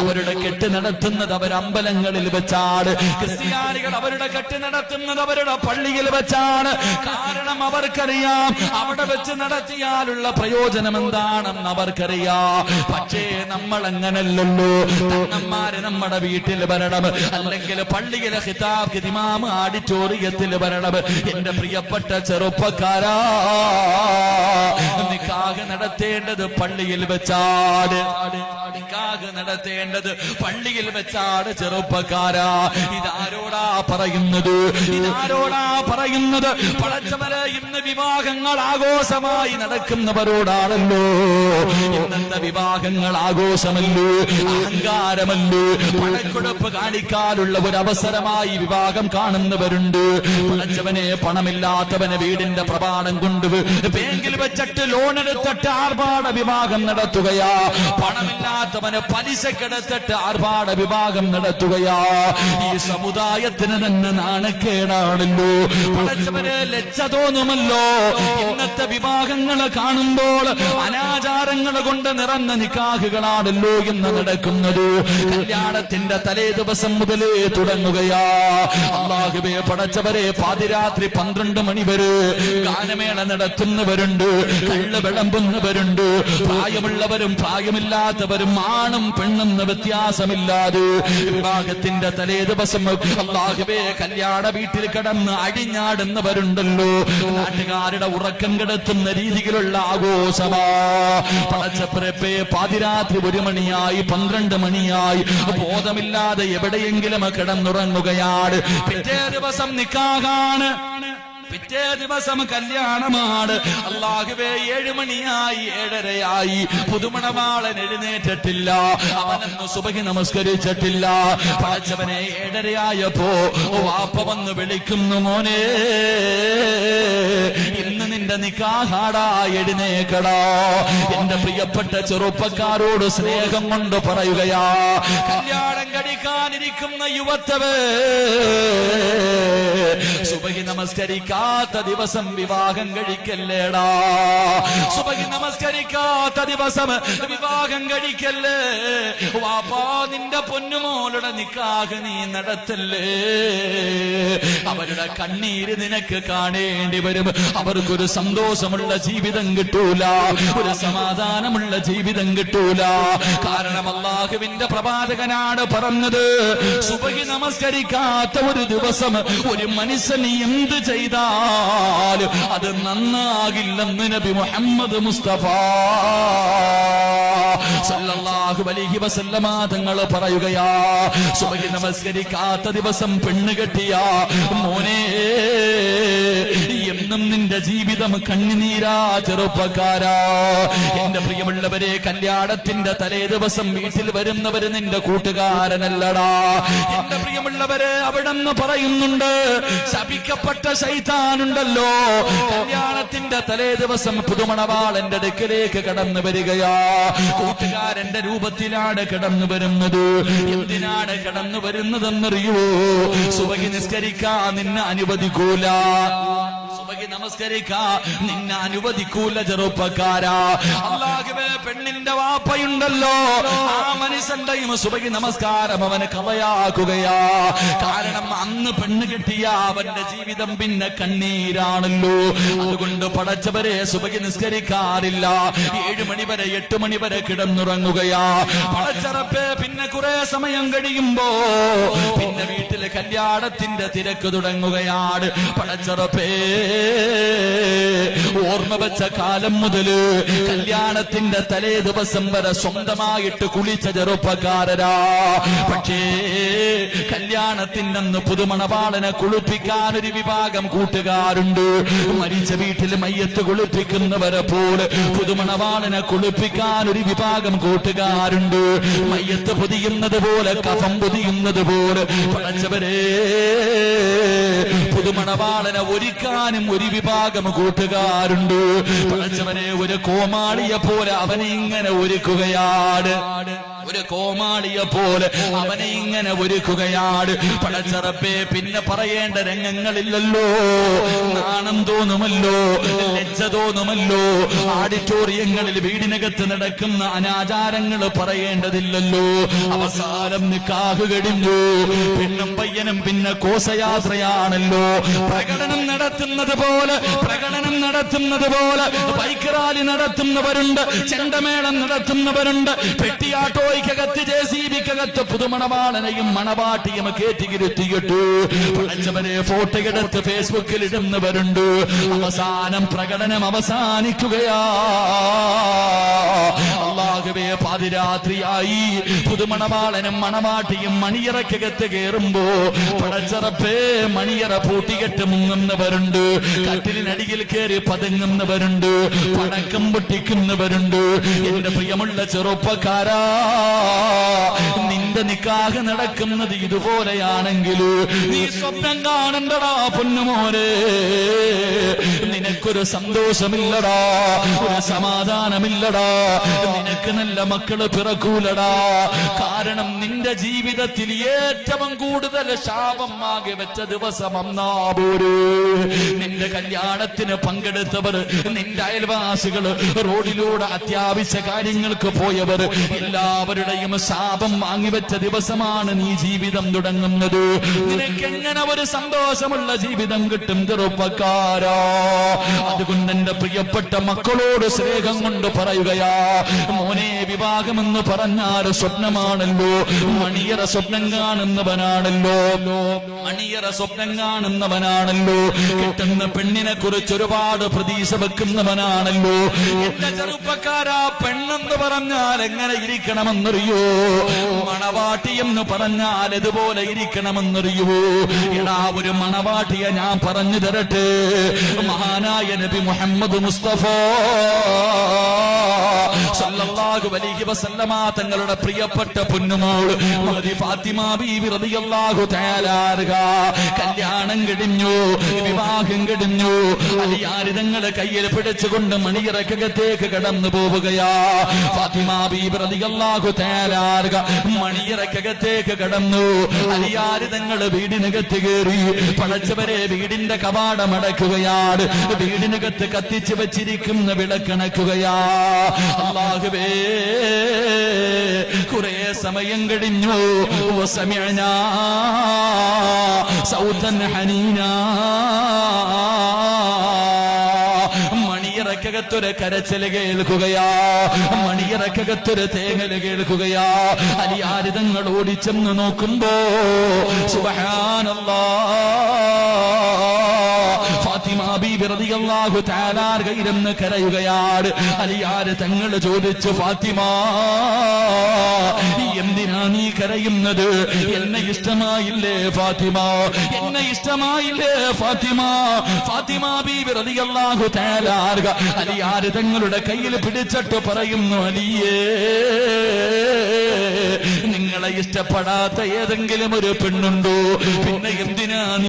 അവരുടെ കെട്ട് നടത്തുന്നത് അമ്പലങ്ങളിൽ വെച്ചാണ്. ക്രിസ്ത്യാനികൾ അവരുടെ കെട്ട് നടത്തുന്നത് അവരുടെ പള്ളിയിൽ വെച്ചാണ്. കാരണം അവർക്കറിയാം അവിടെ വെച്ച് നടത്തിയാലുള്ള പ്രയോജനം എന്താണെന്ന് അവർക്കറിയാം. പക്ഷേ നമ്മൾ അങ്ങനല്ലല്ലോ തങ്ങന്മാര് നമ്മുടെ വീട്ടിൽ വരണം. അല്ലെങ്കിൽ പള്ളിയിലെ ഹിതാബ് ഹിതിമാമ് ആഡിറ്റോറിയത്തിൽ വരണം. എന്റെ പ്രിയപ്പെട്ട ചെറുപ്പക്കാരാ നിക്കാഹ് നടത്തേണ്ടത് പള്ളിയിൽ വെച്ചാട് നിക്കാഹ് നടത്തേണ്ടത് പള്ളിയിൽ വെച്ചാണ് ചെറുപ്പക്കാരാ. ഇതാരോടാ പറയുന്നത്? ഇതാരോടാ പറയുന്നത്? പടച്ചവരെ ഇന്ന് വിവാഹങ്ങൾ ആഘോഷമായി നടക്കുന്നവരോടാണല്ലോ. ഇന്നത്തെ വിവാഹങ്ങൾ ആഘോഷമല്ലോ? അഹങ്കാരമല്ലോ? പണക്കൊടുപ്പ് കാണിക്കാനുള്ള ഒരു അവസരമായി വിവാഹം കാണുന്നവരുണ്ട്. പഴച്ചവനെ പണമില്ലാത്തവനെ വീടിന്റെ പ്രമാണം കൊണ്ട് ബാങ്കിൽ വെച്ചിട്ട് ലോൺ എടുത്തിട്ട് ആർഭാട വിവാഹം നടത്തുകയാ. പണമില്ലാത്തവന് പലിശക്കെടുത്തിട്ട് ആർഭാട വിഭാഗം നടത്തുകയാ. ഈ സമുദായത്തിന് തന്നെ നാണക്കേടാണല്ലോ. പടച്ചവന് ലജ്ജ തോന്നുമല്ലോ ഇന്നത്തെ വിഭാഗങ്ങളെ കാണുമ്പോൾ അനാചാരങ്ങൾ കൊണ്ട് നിറഞ്ഞ നിക്കാഹുകളാണല്ലോ ഇന്ന് നടക്കുന്നത്. കല്യാണത്തിന്റെ തലേ ദിവസം മുതലേ തുടങ്ങുകയാ. അള്ളാഹുബെ പടച്ചവരെ പാതിരാത്രി പന്ത്രണ്ട് മണി വരെ ഗാനമേള നടത്തുന്നവരുണ്ട് കള്ള് വിളമ്പുന്നവരുണ്ട്. പ്രായമുള്ളവരും പ്രായമില്ലാത്തവരും ആണും പെണ്ണെന്ന വ്യത്യാസമില്ലാതെ വിവാഹത്തിന്റെ തലേ ദിവസം അള്ളാഹുബേ കല്യാണ വീട്ടിൽ കിടന്ന് അടിഞ്ഞാടുന്നവരുണ്ടല്ലോ. നാട്ടുകാരുടെ ഉറക്കം കിടത്തുന്ന രീതിയിലുള്ള ആഘോഷമാ. പാതിരാത്രി ഒരു മണിയായി പന്ത്രണ്ട് മണിയായി. ബോധമില്ലാതെ എവിടെയെങ്കിലും കിടന്നുറങ്ങുകയാണ്. പിറ്റേ ദിവസം നിക്കാകാണ് പിറ്റേ ദിവസം കല്യാണമാണ്. അള്ളാഹുവേ ഏഴ് മണിയായി ഏഴരയായി. പുതുമണവാളൻ എഴുന്നേറ്റിട്ടില്ല. അവനൊന്ന് സുബഹി നമസ്കരിച്ചിട്ടില്ല. പഴച്ചവനെ ഏഴരയായപ്പോ വാപ്പ വന്ന് വിളിക്കുന്നു മോനെ ഇന്ന് നിന്റെ നിക്കാഹാടാ എഴുന്നേക്കടാ. എന്റെ പ്രിയപ്പെട്ട ചെറുപ്പക്കാരോട് സ്നേഹം കൊണ്ട് പറയുകയാ കല്യാണം കഴിക്കാനിരിക്കുന്ന യുവത്തവേ സുബഹി നമസ്കരിക്കാത്ത ദിവസം വിവാഹം കഴിക്കല്ലേടാ. സുബഹി നമസ്കരിക്കാത്ത ദിവസം വിവാഹം കഴിക്കല്ലേ? വാപ്പാ നിന്റെ പൊന്നുമോളുടെ നിക്കാഹ് നീ നടത്തല്ലേ? അവരുടെ കണ്ണീര് നിനക്ക് കാണേണ്ടി വരും. അവർക്കൊരു സന്തോഷമുള്ള ജീവിതം കിട്ടൂല. ഒരു സമാധാനമുള്ള ജീവിതം കിട്ടൂല. കാരണം അള്ളാഹുവിന്റെ പ്രവാചകനാണ് പറഞ്ഞത് സുബഹി നമസ്കരിക്കാത്ത ഒരു ദിവസം ഒരു മനുഷ്യൻ എന്ത് ചെയ്താലും അത് നന്നാകില്ലെന്ന് നബി മുഹമ്മദ് മുസ്തഫ. സല്ലല്ലാഹു അലൈഹി വസല്ലമ തങ്ങൾ പറയുകയാ സുബഹി നമസ്കരിക്കാത്ത ദിവസം പെണ്ണ് മോനേ മോനെ നിന്റെ ജീവിതം കണ്ണിനീരാ ചെറുപ്പക്കാരാ. എന്റെ പ്രിയമുള്ളവരെ കല്യാണത്തിന്റെ തലേ ദിവസം വീട്ടിൽ വരുന്നവര് നിന്റെ കൂട്ടുകാരനല്ലടാ. എന്റെ പ്രിയമുള്ളവരെ അവിടെ നിന്ന് പറയുന്നുണ്ട് ശപിക്കപ്പെട്ട ശൈതാനുണ്ടല്ലോ കല്യാണത്തിന്റെ തലേ ദിവസം പുതുമണവാളന്റെ അടുക്കിലേക്ക് കടന്നു വരികയാ. കൂട്ടുകാരന്റെ രൂപത്തിലാണ് കടന്നു വരുന്നത്. എന്തിനാണ് കടന്നു വരുന്നതെന്നറിയോ സുഖി നിസ്കരിക്കാൻ നിന്നെ അനുവദിക്കൂല. സുബഹി നമസ്കരിക്കാ. നിന്നെ അനുവദിക്കൂല ചെറുപ്പക്കാരാ. അള്ളാഹുവേ പെണ്ണിന്റെ വാപ്പയുണ്ടല്ലോ. ആ മനുഷ്യന്റെയും സുബഹി നമസ്കാരം അവന് കവയാക്കുകയാ. കാരണം അന്ന് പെണ്ണ് കിട്ടിയ അവന്റെ ജീവിതം പിന്നെ കണ്ണീരാണല്ലോ. അതുകൊണ്ട് പടച്ചവരെ സുബഹി നിസ്കരിക്കാറില്ല. ഏഴു മണി വരെ എട്ട് മണി വരെ കിടന്നുറങ്ങുകയാ. പടച്ചറപ്പേ പിന്നെ കുറെ സമയം കഴിയുമ്പോ പിന്നെ വീട്ടിലെ കല്യാണത്തിന്റെ തിരക്ക് തുടങ്ങുകയാണ്. പടച്ചറപ്പേ. ഓർമ്മ വെച്ച കാലം മുതൽ കല്യാണത്തിന്റെ തലേ ദിവസം വരെ സ്വന്തമായിട്ട് കുളിച്ച ചെറുപ്പക്കാരരാ. പക്ഷേ കല്യാണത്തിനന്ന് പുതുമണവാളനെ കുളിപ്പിക്കാൻ ഒരു വിഭാഗം കൂട്ടുകാരുണ്ട്. മരിച്ച വീട്ടിൽ മയ്യത്ത് കുളിപ്പിക്കുന്നവരെ പോലെ പുതുമണവാളനെ കുളിപ്പിക്കാൻ ഒരു വിഭാഗം കൂട്ടുകാരുണ്ട്. മയ്യത്ത് പൊതിയുന്നത് പോലെ കഫം പൊതിയുന്നത് പോലെ പടച്ചവരെ പുതുമണവാളനെ ഒരുക്കാനും ഒരു വിഭാഗം കൂട്ടുകാരുണ്ട്. പഠിച്ചവനെ ഒരു കോമാളിയെ പോലെ അവനെ ഇങ്ങനെ ഒരുക്കുകയാണ്. ഒരു കോമാളിയെ പോലെ അവനെ ഇങ്ങനെ ഒരുക്കുകയാണ്. പടച്ചറപ്പേ പിന്നെ പറയേണ്ട രംഗങ്ങളില്ലല്ലോ. നാണം തോന്നുമല്ലോ ലജ്ജ തോന്നുമല്ലോ. ഓഡിറ്റോറിയങ്ങളിൽ വീടിനകത്ത് നടക്കുന്ന അനാചാരങ്ങൾ പറയേണ്ടതില്ലല്ലോ. അവസാനം നിക്കാഹ് കഴിഞ്ഞു. പെണ്ണും പയ്യനും പിന്നെ കോശയാത്രയാണല്ലോ. പ്രകടനം നടത്തുന്നത് പോലെ പ്രകടനം നടത്തുന്നത് പോലെ ബൈക്ക് റാലി നടത്തുന്നവരുണ്ട് ചെണ്ടമേളം നടത്തുന്നവരുണ്ട് പെട്ടിയാട്ടോയ്ക്കകത്ത് ജെ സി ബിക്കകത്ത് പുതുമണവാളനെയും മണവാട്ടിയും കയറ്റിയിരുത്തിയിട്ടു പഠിച്ചവരെ ഫോട്ടോ എടുത്ത് ഫേസ്ബുക്കിൽ ഇടുന്നവരുണ്ട് അവസാനം പ്രകടനം അവസാനിക്കുകയാ. അള്ളാഹുവേ പാതിരാത്രിയായി പുതുമണവാളനും മണവാട്ടിയും മണിയറക്കകത്ത് കയറുമ്പോ പടച്ചറപ്പേ മണിയറ പൂട്ടികെട്ട് മുങ്ങുന്നവരുണ്ട്. കട്ടിലിനടിയിൽ കയറി പതുങ്ങുന്നവരുണ്ട്. പടക്കം പൊട്ടിക്കുന്നവരുണ്ട്. എന്റെ പ്രിയമുള്ള ചെറുപ്പക്കാരാ നിന്റെ നിക്കാഹ് നടക്കുന്നത് ഇതുപോലെയാണെങ്കിൽ നീ സ്വപ്നം കാണണ്ടടാ പൊന്നുമോരെ നിനക്കൊരു സന്തോഷമില്ലടാ ഒരു സമാധാനമില്ലടാ. നിനക്ക് നല്ല മക്കൾ പിറക്കൂലടാ. കാരണം നിന്റെ ജീവിതത്തിൽ ഏറ്റവും കൂടുതൽ ശാപം ആകെ വെച്ച ദിവസം അന്നാപോര് നിന്റെ കല്യാണത്തിന് പങ്കെടുത്തവർ നിന്റെ അയൽവാസികൾ റോഡിലൂടെ അത്യാവശ്യ കാര്യങ്ങൾക്ക് പോയവർ എല്ലാവരുടെയും ശാപം വാങ്ങിവെച്ച ദിവസമാണ് നീ ജീവിതം തുടങ്ങുന്നത്. നിനക്ക് എങ്ങനെ ഒരു സന്തോഷമുള്ള ജീവിതം കിട്ടും ചെറുപ്പക്കാരോ. അതുകൊണ്ട് എന്റെ പ്രിയപ്പെട്ട മക്കളോട് സ്നേഹം കൊണ്ട് പറയുകയാ മോനെ വിവാഹമെന്ന് പറഞ്ഞാൽ സ്വപ്നമാണല്ലോ. മണിയറ സ്വപ്നം കാണുന്നവനാണല്ലോ. മണിയറ സ്വപ്നം കാണുന്നവനാണല്ലോ. കിട്ടുന്ന പെണ്ണിനെ കുറിച്ച് ഒരുപാട് പ്രതീക്ഷ വെക്കുന്നവനാണല്ലോ. എന്റെ ചെറുപ്പക്കാരാ പെണ്ണെന്ന് പറഞ്ഞാൽ എങ്ങനെ ഇരിക്കണമെന്നറിയോ? മണവാട്ടി എന്ന് പറഞ്ഞാൽ ഇതുപോലെ ഇരിക്കണമെന്നറിയുവോ എടാ ഒരു മണവാട്ടിയെ ഞാൻ പറഞ്ഞു തരട്ടെ. മഹാനായ നബി മുഹമ്മദ് മുസ്തഫ സല്ലല്ലാഹു അലൈഹി വസല്ലമ തങ്ങളുടെ പ്രിയപ്പെട്ട പൊന്നുമോൾ മഹദി ഫാത്തിമ റളിയല്ലാഹു കല്യാണം കഴിഞ്ഞു വിവാഹം കഴിഞ്ഞു അലിയാരിതങ്ങളെ കയ്യിൽ പിടിച്ചുകൊണ്ട് മണിയറക്കകത്തേക്ക് കടന്നു പോവുകയാ ഫാത്തിമ ബീവി റളിയല്ലാഹു തആല അൻഹ. മണിയറക്കകത്തേക്ക് കടന്നു. അലിയാരിതങ്ങൾ വീടിനകത്ത് കയറി പടച്ചവരെ വീടിന്റെ കവാടം അടക്കുകയാണ്. വീടിനകത്ത് കത്തിച്ചു വച്ചിരിക്കുന്ന വിളക്കണക്കുകയാ. അള്ളാഹുവേ കുറെ സമയം കഴിഞ്ഞു. സമയന സൗദൻ ഹനീന. മണിയറക്കകത്തൊരു കരച്ചിൽ കേൾക്കുകയാ. മണിയറക്കകത്തൊരു തേങ്ങൽ കേൾക്കുകയാ. അലിയാരിതങ്ങൾ ഓടിച്ചെന്ന് നോക്കുമ്പോ സുബഹാനല്ലാ റളിയല്ലാഹു തആല കരയുകയാണ്. അലിയാര് തങ്ങൾ ചോദിച്ചു ഫാത്തിമ എന്തിനാ നീ കരയുന്നത്? എന്നെ ഇഷ്ടമായില്ലേ ഫാത്തിമ? എന്നെ ഇഷ്ടമായില്ലേ ഫാത്തിമ? ഫാത്തിമ ബീബി റളിയല്ലാഹു തആല അലിയാര് തങ്ങളുടെ കയ്യിൽ പിടിച്ചിട്ട് പറയുന്നു അലിയേ നിങ്ങളെ ഇഷ്ടപ്പെടാത്ത ഏതെങ്കിലും ഒരു പെണ്ണുണ്ടോ? പിന്നെ എന്തിനാ